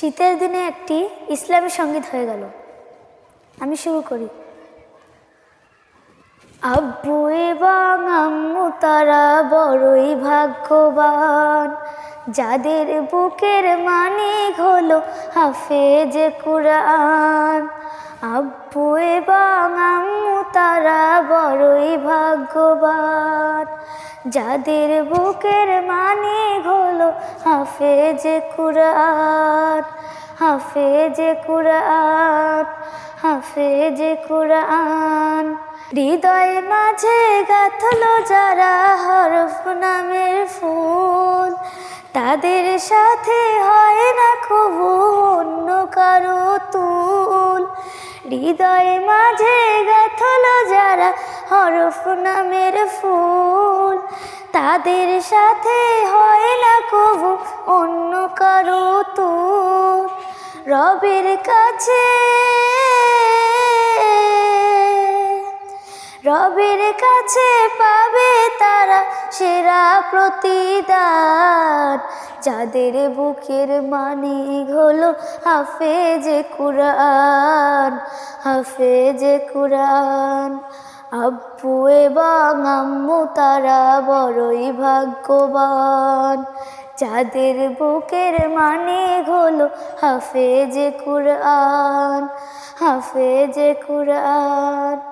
শীতের দিনে একটি ইসলামী সংগীত হয়ে গেল। আমি শুরু করি। আব্বু এবং আম্মু, তারা বড়ই ভাগ্যবান। যাদের বুকের মানিক হলো হাফেজ কুরআন। আব্বু এবং আম্মু, তারা বড়ই ভাগ্যবান। যাদের বুকের মানিক হলো হাফেজ কুরআন হাফেজ কুরআন হাফেজ কুরআন। হৃদয় মাঝে গাথলো যারা হরফ নামের ফুল, তাদের সাথে হয় না কবু অন্য কারও তুল। হৃদয় মাঝে গাথলো যারা হরফ নামের ফুল তাদের সাথে হয় না কবু, অন্য কারও তুল। রবের কাছে রবের কাছে পাবে তারা সেরা প্রতিদান। যাদের বুকের মানিক হলো হাফেজে কুরআন হাফেজে কুরআন। আব্বু এবং আম্মু তারা বড়ই ভাগ্যবান। যাদের বুকের মানে হলো হাফেজে কুরআন হাফেজে কুরআন।